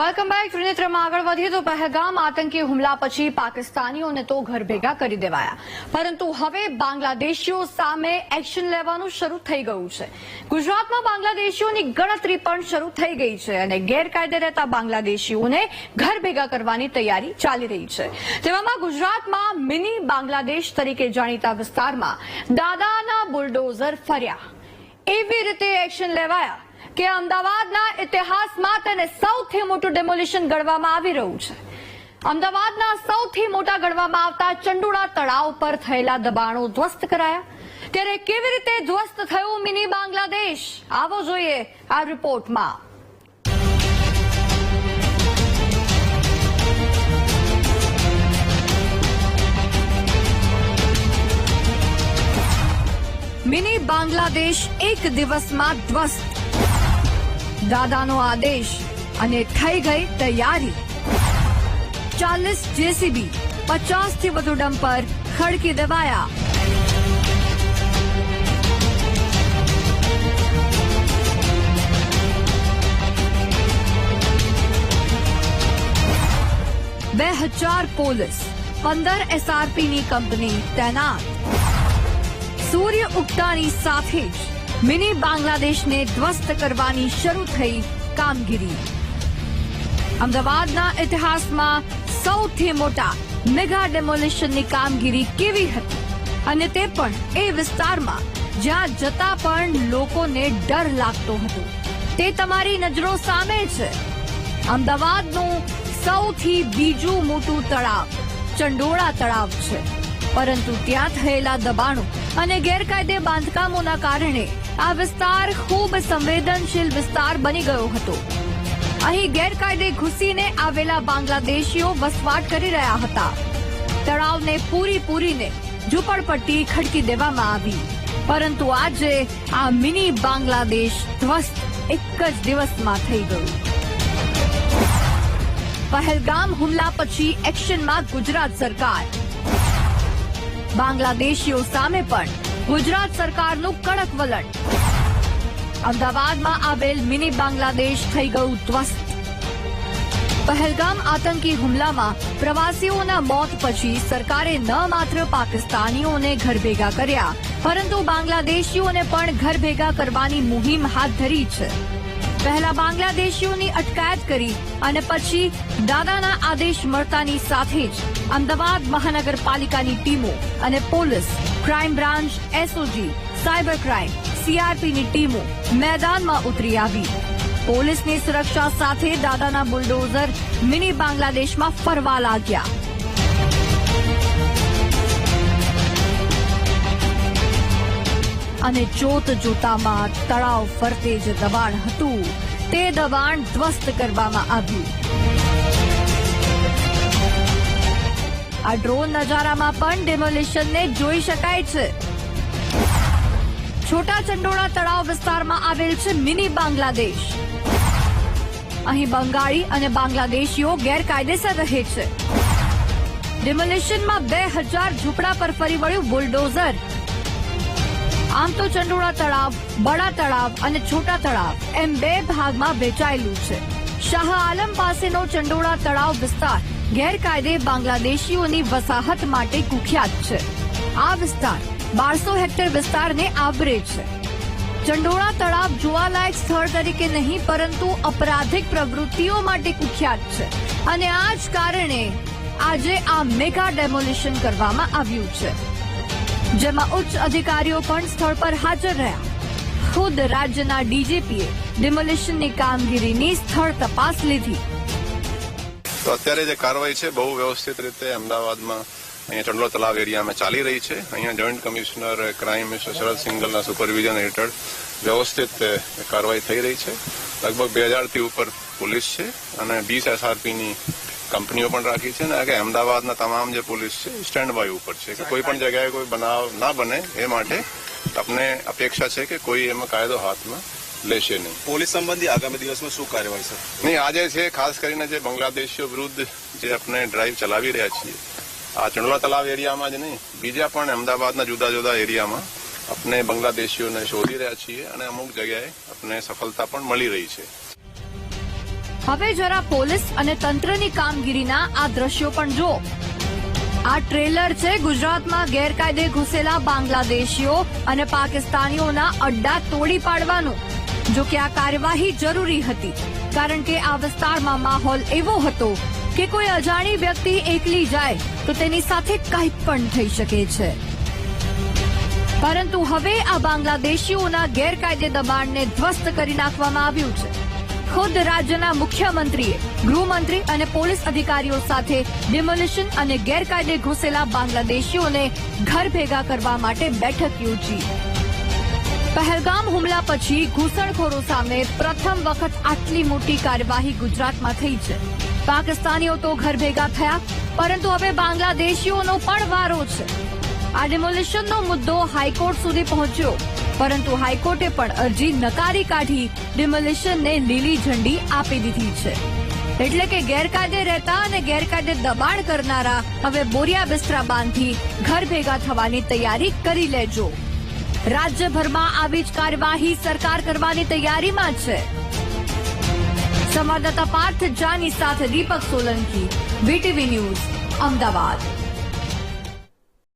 Welcome back ત્રિનેત્રમાં આગળ વધીએ તો પહેગામ આતંકી હુમલા પછી પાકિસ્તાનીઓને તો ઘર ભેગા કરી દેવાયા. પરંતુ હવે બાંગ્લાદેશીઓ સામે એક્શન લેવાનું શરૂ થઈ ગયું છે. ગુજરાતમાં બાંગ્લાદેશીઓની ગણતરી પણ શરૂ થઈ ગઈ છે અને ગેરકાયદે રહેતા બાંગ્લાદેશીઓને ઘર ભેગા કરવાની તૈયારી ચાલી રહી છે. તેવામાં ગુજરાતમાં મિની બાંગ્લાદેશ તરીકે જાણીતા વિસ્તારમાં દાદાના બુલડોઝર ફર્યા. એવી રીતે એક્શન લેવાયા કે અમદાવાદના ઇતિહાસમાં તેને સૌથી મોટું ડેમોલિશન ગણવામાં આવી રહ્યું છે. અમદાવાદના સૌથી મોટા ગણવામાં આવતા ચંડુળા તળાવ પર થયેલા દબાણો ધ્વસ્ત કરાયા. ત્યારે કેવી રીતે ધ્વસ્ત થયું મિની બાંગ્લાદેશ? આવો જોઈએ આ રિપોર્ટમાં. મિની બાંગ્લાદેશ એક દિવસમાં ધ્વસ્ત દાદાનો આદેશ અને થઈ ગઈ તૈયારી. ચાલીસ જેસીબી, પચાસથી વધુ ડમ્પર ખડકી દેવાયા બે હજાર પોલીસ, પંદર એસઆરપીની કંપની તૈનાત. સૂર્ય ઉગતાની સાથે જ મિની બાંગ્લાદેશને ધ્વસ્ત કરવાની શરૂ થઈ કામગીરી. અમદાવાદના ઇતિહાસમાં સૌથી મોટા મેગા ડેમોલિશનની કામગીરી કેવી હતી અને તે પણ એ વિસ્તારમાં જ્યાં જતા પણ લોકોને ડર લાગતો હતો. તે તમારી નજરો સામે છે. અમદાવાદનું સૌથી બીજું મોટું તળાવ, ચંડોળા તળાવ છે. પરંતુ ત્યાં થયેલા દબાણો અને ગેરકાયદે બાંધકામોના કારણે આ વિસ્તાર ખૂબ સંવેદનશીલ વિસ્તાર બની ગયો હતો. અહીં ગેરકાયદે ઘૂસીને આવેલા બાંગ્લાદેશીઓ વસવાટ કરી રહ્યા હતા. તળાવને પૂરી પૂરીને ઝૂંપડપટ્ટી ખડકી દેવામાં આવી. પરંતુ આજે આ મિની બાંગ્લાદેશ ધ્વસ્ત એક જ દિવસમાં થઈ ગયું. પહેલગામ હુમલા પછી એક્શનમાં ગુજરાત સરકાર. બાંગ્લાદેશીઓ સામે પણ ગુજરાત સરકારનું કડક વલણ. અમદાવાદમાં આવેલ મિની બાંગ્લાદેશ થઈ ગયું ધ્વસ્ત. પહેલગામ આતંકી હુમલામાં પ્રવાસીઓના મોત પછી સરકારે ન માત્ર પાકિસ્તાનીઓને ઘર ભેગા કર્યા, પરંતુ બાંગ્લાદેશીઓને પણ ઘર ભેગા કરવાની મુહિમ હાથ ધરી છે. પહેલા બાંગ્લાદેશીઓની અટકાયત કરી અને પછી દાદાના આદેશ મળતાની સાથે જ અમદાવાદ મહાનગરપાલિકાની ટીમો અને police crime branch SOG cyber crime સીઆરપીની ટીમો મેદાનમાં ઉતરી આવી. પોલીસની સુરક્ષા સાથે દાદાના બુલડોઝર મિની બાંગ્લાદેશમાં ફરવા લાગ્યા. અને જોત જોતામાં તળાવ ફરતે જે દબાણ હતું. તે દબાણ ધ્વસ્ત કરવામાં આવ્યું. આ ડ્રોન નજારામાં પણ ડેમોલિશનને જોઈ શકાય છે. છોટા ચંડોળા તળાવ વિસ્તારમાં આવેલ છે મિની બાંગ્લાદેશ. અહીં બંગાળી અને બાંગ્લાદેશીઓ ગેરકાયદેસર રહે છે. ડિમોલિશનમાં બે હજાર ઝૂંપડા પર ફરી વળ્યું બુલડોઝર. આમ તો ચંડોળા તળાવ, બડા તળાવ અને છોટા તળાવ એમ બે ભાગમાં વહેંચાયેલું છે. શાહ આલમ પાસેનો ચંડોળા તળાવ વિસ્તાર ગેરકાયદે બાંગ્લાદેશીઓની વસાહત માટે કુખ્યાત છે. આ વિસ્તાર બારસો હેક્ટર વિસ્તારને આવરે છે. ચંડોળા તળાવ જોવાલાયક સ્થળ તરીકે નહીં, પરંતુ અપરાધિક પ્રવૃત્તિઓ માટે કુખ્યાત છે. અને આ જ કારણે આજે આ મેગા ડેમોલિશન કરવામાં આવ્યું છે. જેમાં ઉચ્ચ અધિકારીઓ પણ સ્થળ પર હાજર રહ્યા. ખુદ રાજ્યના ડીજીપીએ ડિમોલિશનની કામગીરીની સ્થળ તપાસ લીધી. તો અત્યારે જે કાર્યવાહી છે, બહુ વ્યવસ્થિત રીતે અમદાવાદમાં અહીંયા ચંડોળ તલાવ એરિયામાં ચાલી રહી છે. અહીંયા joint commissioner crime mister Sharad સિંગલના supervision હેઠળ વ્યવસ્થિત કાર્યવાહી થઈ રહી છે. લગભગ બે હજારથી ઉપર પોલીસ છે અને બીસ એસઆરપીની કંપનીઓ પણ રાખી છે અને કે અમદાવાદના તમામ જે પોલીસ છે સ્ટેન્ડ બાય ઉપર છે. કે કોઈ પણ જગ્યાએ કોઈ બનાવ ના બને, એ માટે તમને અપેક્ષા છે કે કોઈ એમાં કાયદો હાથમાં લેશે નહીં. પોલીસ સંબંધી આગામી દિવસમાં શું કાર્યવાહી સર નહીં આજે છે ખાસ કરીને જે બાંગ્લાદેશીઓ વિરુદ્ધ જે આપણે ડ્રાઈવ ચલાવી રહ્યા છીએ આ ચંડોળા તલાવ એરિયામાં જ નહીં બીજા પણ અમદાવાદના જુદા જુદા એરિયામાં આપણે બાંગ્લાદેશીઓને શોધી રહ્યા છીએ અને અમુક જગ્યાએ આપણે સફળતા પણ મળી રહી છે. હવે જરા પોલીસ અને તંત્રની કામગીરીના આ દ્રશ્યો પણ જો આ ટ્રેલર છે ગુજરાતમાં ગેરકાયદે ઘૂસેલા બાંગ્લાદેશીઓ અને પાકિસ્તાનીઓના અડ્ડા તોડી પાડવાનું. જો કે આ કાર્યવાહી જરૂરી હતી, કારણ કે આ વિસ્તારમાં માહોલ એવો હતો કે કોઈ અજાણી વ્યક્તિ એકલી જાય તો તેની સાથે કંઈ પણ થઈ શકે છે. પરંતુ હવે આ બાંગ્લાદેશીઓના ગેરકાયદે દબાણને ધ્વસ્ત કરી નાખવામાં આવ્યું છે. ખુદ રાજ્યના મુખ્યમંત્રીએ ગૃહમંત્રી અને પોલીસ અધિકારીઓ સાથે ડિમોલિશન અને ગેરકાયદે ઘૂસેલા બાંગ્લાદેશીઓને ઘર ભેગા કરવા માટે બેઠક યોજી. પહેલગામ હુમલા પછી ઘૂસણખોરો સામે પ્રથમ વખત આટલી મોટી કાર્યવાહી ગુજરાતમાં થઈ છે. પાકિસ્તાનીઓ તો ઘર ભેગા થયા, પરંતુ હવે બાંગ્લાદેશીઓનો પણ વારો છે. આ ડિમોલિશનનો મુદ્દો હાઈકોર્ટ સુધી પહોંચ્યો, પરંતુ હાઈકોર્ટે પણ અરજી નકારી કાઢી, ડિમોલિશનને લીલી ઝંડી આપી દીધી છે. એટલે કે ગેરકાયદે રહેતા અને ગેરકાયદે દબાણ કરનારા હવે બોરિયા બિસ્તરા બાંધી ઘર ભેગા થવાની તૈયારી કરી લેજો. રાજ્યભરમાં આવી જ કાર્યવાહી સરકાર કરવાની તૈયારીમાં છે. સંવાદદાતા પાર્થ જાની સાથે દીપક સોલંકી, વીટીવી ન્યૂઝ, અમદાવાદ.